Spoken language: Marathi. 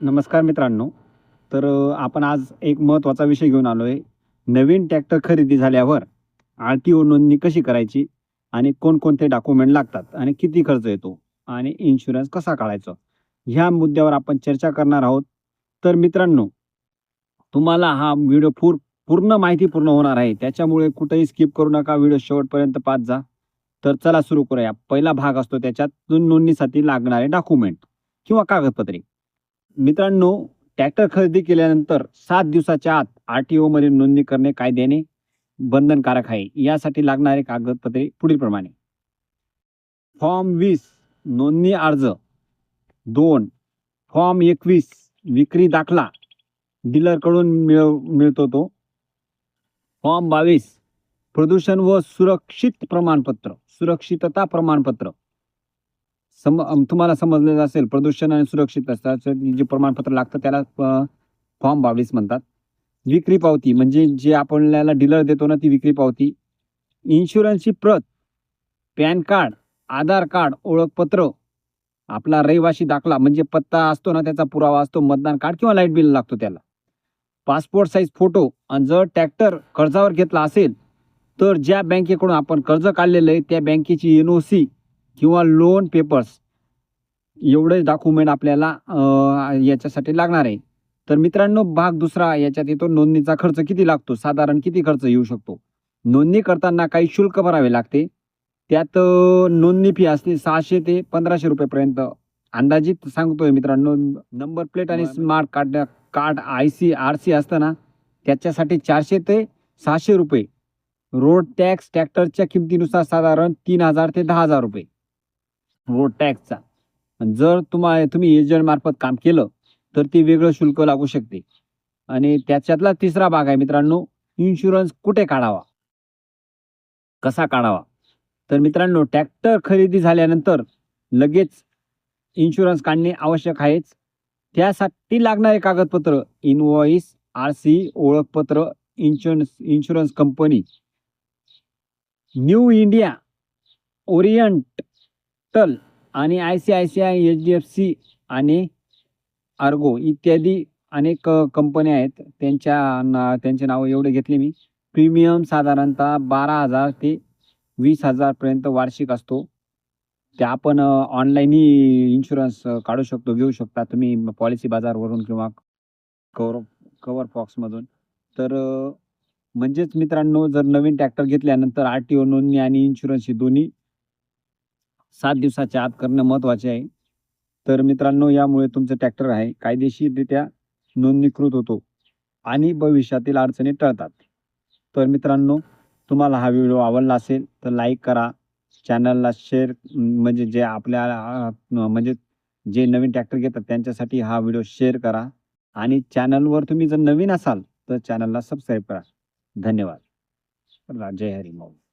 नमस्कार मित्रांनो. तर आपण आज एक महत्त्वाचा विषय घेऊन आलो आहे नवीन ट्रॅक्टर खरेदी झाल्यावर आर टी ओ नोंदणी कशी करायची आणि कोणकोणते डॉक्युमेंट लागतात आणि किती खर्च येतो आणि इन्शुरन्स कसा काढायचा? ह्या मुद्द्यावर आपण चर्चा करणार आहोत. तर मित्रांनो तुम्हाला हा व्हिडिओ पूर पूर्ण माहिती पूर्ण होणार आहे. त्याच्यामुळे कुठेही स्किप करू नका. व्हिडिओ शेवटपर्यंत पाच जा. तर चला सुरू करूया. पहिला भाग असतो त्याच्यात नोंदणीसाठी लागणारे डॉक्युमेंट किंवा कागदपत्रे. मित्रांनो ट्रॅक्टर खरेदी केल्यानंतर सात दिवसाच्या आत आर टी ओमध्ये नोंदणी करणे कायद्याने बंधनकारक आहे. यासाठी लागणारे कागदपत्रे पुढीलप्रमाणे. फॉर्म वीस नोंदणी अर्ज. दोन फॉर्म एकवीस विक्री दाखला. डीलरकडून मिळ मिळतो तो. फॉर्म बावीस प्रदूषण व सुरक्षित प्रमाणपत्र सुरक्षितता प्रमाणपत्र. सम तुम्हाला समजलेलं असेल प्रदूषण आणि सुरक्षित असतात. जे प्रमाणपत्र लागतं त्याला फॉर्म बावीस म्हणतात. विक्री पावती म्हणजे जे आपल्याला डीलर देतो ना ती विक्री पावती. इन्शुरन्सची प्रत पॅन कार्ड आधार कार्ड ओळखपत्र आपला रहिवासी दाखला म्हणजे पत्ता असतो ना त्याचा पुरावा असतो मतदान कार्ड किंवा लाइट बिल लागतो त्याला. पासपोर्ट साईज फोटो आणि जर ट्रॅक्टर कर्जावर घेतला असेल तर ज्या बँकेकडून आपण कर्ज काढलेलं आहे त्या बँकेची एन ओ सी किंवा लोन पेपर्स एवढे डॉक्युमेंट आपल्याला याच्यासाठी लागणार आहे. तर मित्रांनो भाग दुसरा याच्यात येतो नोंदणीचा खर्च किती लागतो? साधारण किती खर्च येऊ शकतो? नोंदणी करताना काही शुल्क भरावे लागते. त्यात नोंदणी फी असते सहाशे ते पंधराशे रुपयेपर्यंत. अंदाजित सांगतोय मित्रांनो नंबर प्लेट आणि smart card card I C R C असतं ना त्याच्यासाठी चारशे ते सहाशे रुपये. रोड टॅक्स ट्रॅक्टरच्या किमतीनुसार साधारण तीन हजार ते दहा हजार रुपये. रोड टॅक्सचा जर तुम्हा तुम्ही एजंट मार्फत काम केलं तर ते वेगळं शुल्क लागू शकते. आणि त्याच्यातला तिसरा भाग आहे मित्रांनो इन्शुरन्स कुठे काढावा? कसा काढावा? तर मित्रांनो ट्रॅक्टर खरेदी झाल्यानंतर लगेच इन्शुरन्स काढणे आवश्यक आहेच. त्यासाठी लागणारे कागदपत्र इनवॉइस आर सी ओळखपत्र insurance insurance company New India Oriental आणि I C I C I H D F C आणि आर्गो इत्यादी अनेक कंपन्या आहेत. त्यांच्या ना त्यांचे नावं एवढे घेतले मी. प्रीमियम साधारणतः बारा हजार ते वीस हजारपर्यंत वार्षिक असतो. ते आपण ऑनलाईनही इन्शुरन्स काढू शकतो घेऊ शकता. तुम्ही पॉलिसी बाजारवरून किंवा कवर कवर फॉक्समधून तर म्हणजेच मित्रांनो जर नवीन ट्रॅक्टर घेतल्यानंतर आर टी ओ नोंदणी आणि इन्शुरन्स ही दोन्ही सात दिवसाच्या आत करणं महत्त्वाचे आहे. तर मित्रांनो यामुळे तुमचं ट्रॅक्टर आहे कायदेशीररित्या नोंदणीकृत होतो आणि भविष्यातील अडचणी टळतात. तर मित्रांनो तुम्हाला हा व्हिडिओ आवडला असेल तर लाईक करा. चॅनलला शेअर म्हणजे जे आपल्या म्हणजे जे नवीन ट्रॅक्टर घेतात त्यांच्यासाठी हा व्हिडिओ शेअर करा. आणि चॅनलवर तुम्ही जर नवीन असाल तर चॅनलला सबस्क्राईब करा. धन्यवाद. जय हरी मौली